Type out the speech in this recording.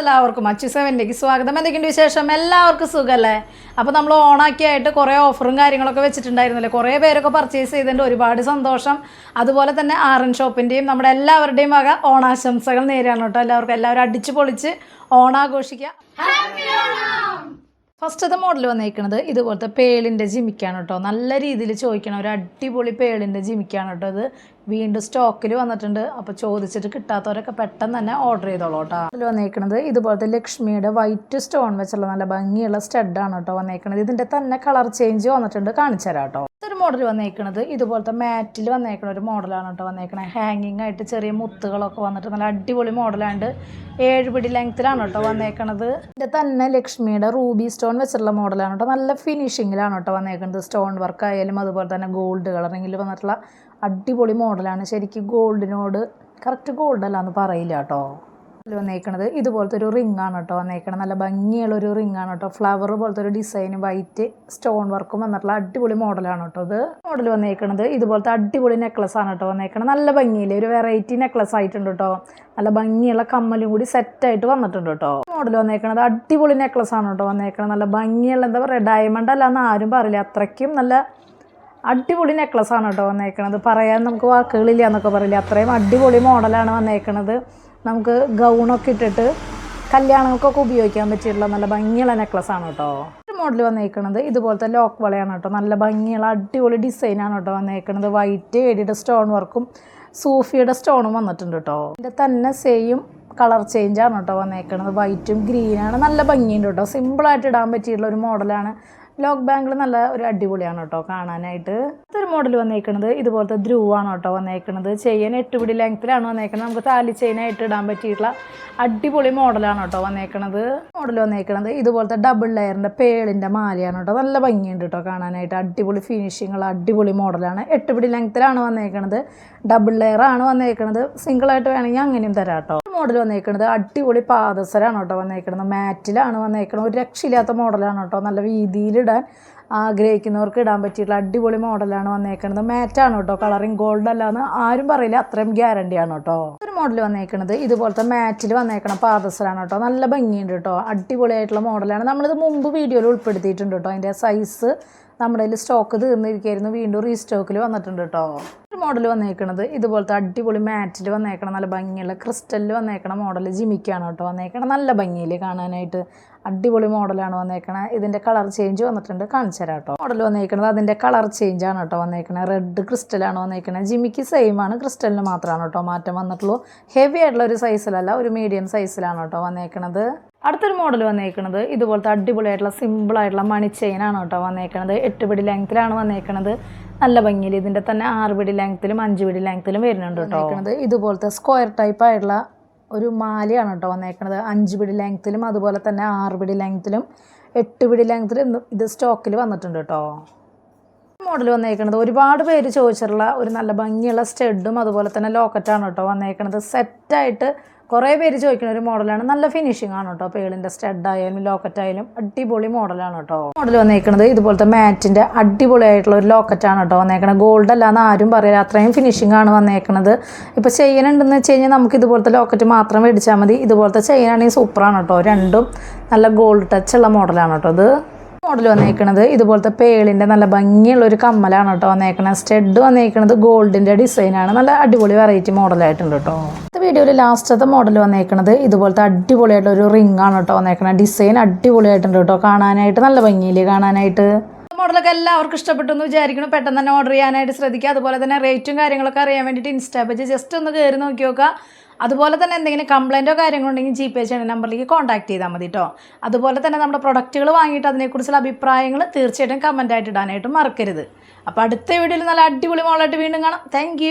എല്ലാവർക്കും അച്ചു സെവനിലേക്ക് സ്വാഗതം. എന്തൊക്കെയുണ്ട് വിശേഷം? എല്ലാവർക്കും സുഖമല്ലേ അപ്പോൾ നമ്മൾ ഓണാക്കിയായിട്ട് കുറേ ഓഫറും കാര്യങ്ങളൊക്കെ വെച്ചിട്ടുണ്ടായിരുന്നല്ലേ? കുറേ പേരൊക്കെ പർച്ചേസ് ചെയ്തതിന്റെ ഒരുപാട് സന്തോഷം. അതുപോലെ തന്നെ ആറൻ ഷോപ്പിന്റെയും നമ്മുടെ എല്ലാവരുടെയും വക ഓണാശംസകൾ നേരിടണം കേട്ടോ. എല്ലാവർക്കും എല്ലാവരും അടിച്ചു പൊളിച്ച് ഓണാഘോഷിക്കുക. ഫസ്റ്റത്തെ മോഡൽ വന്നേക്കുന്നത് ഇതുപോലത്തെ പേളിന്റെ ജിമിക്കാണ് കേട്ടോ. നല്ല രീതിയിൽ ചോദിക്കണം ഒരു അടിപൊളി പേളിന്റെ ജിമിക്കാണ് കേട്ടോ ഇത്. വീണ്ടും സ്റ്റോക്കിൽ വന്നിട്ടുണ്ട്. അപ്പോൾ ചോദിച്ചിട്ട് കിട്ടാത്തവരൊക്കെ പെട്ടെന്ന് തന്നെ ഓർഡർ ചെയ്തോളൂ കേട്ടോ. അതിൽ വന്നേക്കുന്നത് ഇതുപോലത്തെ ലക്ഷ്മിയുടെ വൈറ്റ് സ്റ്റോൺ വെച്ചുള്ള നല്ല ഭംഗിയുള്ള സ്റ്റഡാണ് കേട്ടോ വന്നേക്കുന്നത് ഇതിന്റെ തന്നെ കളർ ചേഞ്ച് വന്നിട്ടുണ്ട്. കാണിച്ചു തരാം കേട്ടോ. ഒരു മോഡൽ വന്നേക്കുന്നത് ഇതുപോലത്തെ മാറ്റിൽ വന്നേക്കുന്ന ഒരു മോഡലാണ് കേട്ടോ വന്നേക്കുന്നത് ഹാങ്ങിങ് ആയിട്ട് ചെറിയ മുത്തുകളൊക്കെ വന്നിട്ട് നല്ല അടിപൊളി മോഡലാണ്ട് ഏഴ് പിടി ലെങ്ത്തിലാണ് കേട്ടോ വന്നേക്കണത്. ഇതിന്റെ തന്നെ ലക്ഷ്മിയുടെ റൂബി സ്റ്റോൺ വെച്ചിട്ടുള്ള മോഡലാണ് കേട്ടോ. നല്ല ഫിനിഷിങ്ങിലാണ് കേട്ടോ വന്നേക്കുന്നത് സ്റ്റോൺ വർക്ക് ആയാലും അതുപോലെ തന്നെ ഗോൾഡ് കളറിങ്ങിൽ വന്നിട്ടുള്ള അടിപൊളി മോഡലാണ്. ശരിക്കും ഗോൾഡിനോട് കറക്റ്റ് ഗോൾഡ് അല്ല എന്ന് പറയില്ല കേട്ടോ. വന്നേക്കണത് ഇതുപോലത്തെ ഒരു റിംഗ് ആണ് കേട്ടോ വന്നേക്കണത്. നല്ല ഭംഗിയുള്ള ഒരു റിംഗ് ആണ് കേട്ടോ. ഫ്ലവർ പോലത്തെ ഒരു ഡിസൈൻ വൈറ്റ് സ്റ്റോൺ വർക്കും വന്നിട്ടുള്ള അടിപൊളി മോഡലാണ് കേട്ടോ ഇത്. മോഡൽ വന്നേക്കണത് ഇതുപോലത്തെ അടിപൊളി നെക്ലസ് ആണ് കേട്ടോ വന്നേക്കണത്. നല്ല ഭംഗിയിൽ ഒരു വെറൈറ്റി നെക്ലസ് ആയിട്ടുണ്ട് കേട്ടോ. നല്ല ഭംഗിയുള്ള കമ്മലും കൂടി സെറ്റായിട്ട് വന്നിട്ടുണ്ട് കേട്ടോ. മോഡൽ വന്നേക്കണത് അടിപൊളി നെക്ലസ് ആണ് കേട്ടോ വന്നേക്കണത്. നല്ല ഭംഗിയുള്ള എന്താ പറയുക ഡയമണ്ട് അല്ല എന്ന് ആരും പറയില്ല. അത്രയ്ക്കും നല്ല അടിപൊളി നെക്ലസ് ആണ് കേട്ടോ വന്നേക്കണത്. പറയാൻ നമുക്ക് വാക്കുകളില്ല എന്നൊക്കെ പറയില്ല? അത്രയും അടിപൊളി മോഡലാണ് വന്നേക്കണത്. നമുക്ക് ഗൗണൊക്കെ ഇട്ടിട്ട് കല്യാണങ്ങൾക്കൊക്കെ ഉപയോഗിക്കാൻ പറ്റിയിട്ടുള്ള നല്ല ഭംഗിയുള്ള നെക്ലസ് ആണ് കേട്ടോ. മോഡൽ വന്നേക്കണത് ഇതുപോലത്തെ ലോക്ക് വളയാണ് കേട്ടോ. നല്ല ഭംഗിയുള്ള അടിപൊളി ഡിസൈനാണ് കേട്ടോ വന്നേക്കണത്. വൈറ്റ് ഏടിയുടെ സ്റ്റോൺ വർക്കും സൂഫിയുടെ സ്റ്റോണും വന്നിട്ടുണ്ട് കേട്ടോ. ഇതിന്റെ തന്നെ സെയിം കളർ ചേഞ്ചാണ് കേട്ടോ വന്നേക്കണത്. വൈറ്റും ഗ്രീനാണ് നല്ല ഭംഗിയുണ്ട് കേട്ടോ. സിമ്പിളായിട്ട് ഇടാൻ പറ്റിയിട്ടുള്ള ഒരു മോഡലാണ് ലോക്ക് ബാങ്കിൽ നല്ല ഒരു അടിപൊളിയാണ് കേട്ടോ കാണാനായിട്ട്. ഇതൊരു മോഡൽ വന്നേക്കണത്. ഇതുപോലത്തെ ധ്രുവാണ് കേട്ടോ വന്നേക്കണത്. ചെയ്യാൻ എട്ട് പിടി ലെങ്ത്തിലാണ് വന്നേക്കുന്നത് നമുക്ക് താലി ചെയിനായിട്ട് ഇടാൻ പറ്റിയിട്ടുള്ള അടിപൊളി മോഡലാണ് കേട്ടോ വന്നേക്കണത്. മോഡൽ വന്നേക്കണത് ഇതുപോലത്തെ ഡബിൾ ലെയറിന്റെ പേളിന്റെ മാലയാണ് കേട്ടോ. നല്ല ഭംഗിയുണ്ട് കേട്ടോ കാണാനായിട്ട്. അടിപൊളി ഫിനിഷിങ്ങുള്ള അടിപൊളി മോഡലാണ് എട്ട് പിടി ലെങ്ത്തിലാണ് വന്നേക്കണത്. ഡബിൾ ലെയർ ആണ് വന്നേക്കണത് സിംഗിളായിട്ട് വേണമെങ്കിൽ അങ്ങനെയും തരാം കേട്ടോ. മോഡൽ വന്നേക്കണത്. അടിപൊളി പാദസരാണ് കേട്ടോ വന്നേക്കണത്. മാറ്റിലാണ് വന്നേക്കണത്. ഒരു രക്ഷയില്ലാത്ത മോഡലാണ് കേട്ടോ നല്ല വീതിയിലിടാൻ ആഗ്രഹിക്കുന്നവർക്ക് ഇടാൻ പറ്റിയിട്ടുള്ള അടിപൊളി മോഡലാണ് വന്നേക്കണത്. മാറ്റാണ് കേട്ടോ കളറിങ് ഗോൾഡ് അല്ലാന്ന് ആരും പറയില്ല. അത്രയും ഗ്യാരണ്ടിയാണ് കേട്ടോ. ഒരു മോഡൽ വന്നേക്കണത്. ഇതുപോലത്തെ മാറ്റിൽ വന്നേക്കണ പാദസരാണ് കേട്ടോ. നല്ല ഭംഗിയുണ്ട് കേട്ടോ. അടിപൊളിയായിട്ടുള്ള മോഡലാണ്. നമ്മളിത് മുമ്പ് വീഡിയോയിൽ ഉൾപ്പെടുത്തിയിട്ടുണ്ട് കേട്ടോ. അതിന്റെ സൈസ് നമ്മുടെ കയ്യിൽ സ്റ്റോക്ക് തീർന്നിരിക്കുകയായിരുന്നു. വീണ്ടും റീസ്റ്റോക്കിൽ വന്നിട്ടുണ്ട് കേട്ടോ ഒരു മോഡൽ വന്നേക്കണത് ഇതുപോലത്തെ അടിപൊളി മാറ്റിൽ വന്നേക്കണം നല്ല ഭംഗിയുള്ള ക്രിസ്റ്റലിൽ വന്നേക്കണ മോഡൽ ജിമിക്കാണ് കേട്ടോ വന്നേക്കണം. നല്ല ഭംഗിയിൽ കാണാനായിട്ട് അടിപൊളി മോഡലാണ് വന്നേക്കണത് ഇതിന്റെ കളർ ചേഞ്ച് വന്നിട്ടുണ്ട്. കാണിച്ചു തരാം കേട്ടോ മോഡൽ വന്നേക്കണത് അതിന്റെ കളർ ചേഞ്ച് ആണ് കേട്ടോ വന്നേക്കണത് റെഡ് ക്രിസ്റ്റലാണ് വന്നേക്കണത് ജിമിക്ക് സെയിം ആണ്. ക്രിസ്റ്റലിന് മാത്രമാണ് കേട്ടോ മാറ്റം വന്നിട്ടുള്ളൂ. ഹെവി ആയിട്ടുള്ള ഒരു സൈസിലല്ല ഒരു മീഡിയം സൈസിലാണ് കേട്ടോ വന്നേക്കണത്. അടുത്തൊരു മോഡൽ വന്നേക്കുന്നത് ഇതുപോലത്തെ അടിപൊളിയായിട്ടുള്ള സിമ്പിൾ ആയിട്ടുള്ള മണി ചെയിനാണ് കേട്ടോ വന്നേക്കുന്നത് എട്ട് പിടി ലെങ്ത്തിലാണ് വന്നേക്കുന്നത് നല്ല ഭംഗിയിൽ ഇതിന്റെ തന്നെ ആറ് പിടി ലെങ്ത്തിലും അഞ്ച് പിടി ലെങ്ത്തിലും വരുന്നുണ്ട് കേട്ടോ. ഇതുപോലത്തെ സ്ക്വയർ ടൈപ്പ് ആയിട്ടുള്ള ഒരു മാലയാണ് കേട്ടോ വന്നേക്കുന്നത് അഞ്ച് പിടി ലെങ്ത്തിലും അതുപോലെ തന്നെ ആറ് പിടി ലെങ്ത്തിലും എട്ട് പിടി ലെങ്ത്തിലും ഇത് സ്റ്റോക്കിൽ വന്നിട്ടുണ്ട് കേട്ടോ. മോഡൽ വന്നേക്കുന്നത് ഒരുപാട് പേര് ചോദിച്ചിട്ടുള്ള ഒരു നല്ല ഭംഗിയുള്ള സ്റ്റെഡും അതുപോലെ തന്നെ ലോക്കറ്റാണ് കേട്ടോ വന്നേക്കുന്നത് സെറ്റായിട്ട് കുറേ പേര് ചോദിക്കുന്ന ഒരു മോഡലാണ്. നല്ല ഫിനിഷിംഗ് ആണ് കേട്ടോ. പേളിന്റെ സ്റ്റഡ് ആയാലും ലോക്കറ്റ് ആയാലും അടിപൊളി മോഡലാണ് കേട്ടോ. മോഡൽ വന്നേക്കുന്നത് ഇതുപോലത്തെ മാറ്റിന്റെ അടിപൊളിയായിട്ടുള്ള ഒരു ലോക്കറ്റാണ് കേട്ടോ വന്നേക്കണത്. ഗോൾഡ് അല്ലാന്ന് ആരും പറയില്ല. അത്രയും ഫിനിഷിംഗ് ആണ് വന്നേക്കണത്. ഇപ്പോൾ ചെയ്യാനുണ്ടെന്ന് വെച്ച് കഴിഞ്ഞാൽ നമുക്ക് ഇതുപോലത്തെ ലോക്കറ്റ് മാത്രം മേടിച്ചാൽ മതി. ഇതുപോലത്തെ ചെയ്യാനാണെങ്കിൽ സൂപ്പറാണ് കേട്ടോ. രണ്ടും നല്ല ഗോൾഡ് ടച്ച് ഉള്ള മോഡലാണ് കേട്ടോ ഇത്. മോഡൽ വന്നേക്കുന്നത് ഇതുപോലത്തെ പേളിന്റെ നല്ല ഭംഗിയുള്ള ഒരു കമ്മലാണ് കേട്ടോ വന്നേക്കണത്. സ്റ്റെഡ് വന്നേക്കുന്നത് ഗോൾഡിന്റെ ഡിസൈനാണ് നല്ല അടിപൊളി വെറൈറ്റി മോഡലായിട്ടുണ്ട് കേട്ടോ. വീഡിയോയിൽ ലാസ്റ്റത്തെ മോഡൽ വന്നേക്കണത്. ഇതുപോലത്തെ അടിപൊളിയായിട്ട് ഒരു റിംഗ് ആണ് കേട്ടോ വന്നേക്കണത്. ഡിസൈൻ അടിപൊളിയായിട്ടുണ്ട് കേട്ടോ കാണാനായിട്ട് നല്ല ഭംഗിയില്ലേ കാണാനായിട്ട്? മോഡലൊക്കെ എല്ലാവർക്കും ഇഷ്ടപ്പെട്ടു എന്ന് വിചാരിക്കണം പെട്ടെന്ന് തന്നെ ഓർഡർ ചെയ്യാനായിട്ട് ശ്രദ്ധിക്കുക. അതുപോലെ തന്നെ റേറ്റും കാര്യങ്ങളൊക്കെ അറിയാൻ വേണ്ടിയിട്ട് ഇൻസ്റ്റാ പേജ് ജസ്റ്റ് ഒന്ന് കയറി നോക്കി നോക്കുക. അതുപോലെ തന്നെ എന്തെങ്കിലും കംപ്ലയിന്റോ കാര്യങ്ങളോ ഉണ്ടെങ്കിൽ ജി പേ ചെയ്യുന്ന നമ്പറിലേക്ക് കോൺടാക്ട് ചെയ്താൽ മതി കേട്ടോ അതുപോലെ തന്നെ നമ്മുടെ പ്രൊഡക്റ്റുകൾ വാങ്ങിയിട്ട് അതിനെക്കുറിച്ചുള്ള അഭിപ്രായങ്ങൾ തീർച്ചയായിട്ടും കമന്റായിട്ട് ഇടാനായിട്ട് മറക്കരുത്. അപ്പോൾ അടുത്ത വീഡിയോയിൽ നല്ല അടിപൊളി മോളായിട്ട് വീണ്ടും കാണാം. താങ്ക്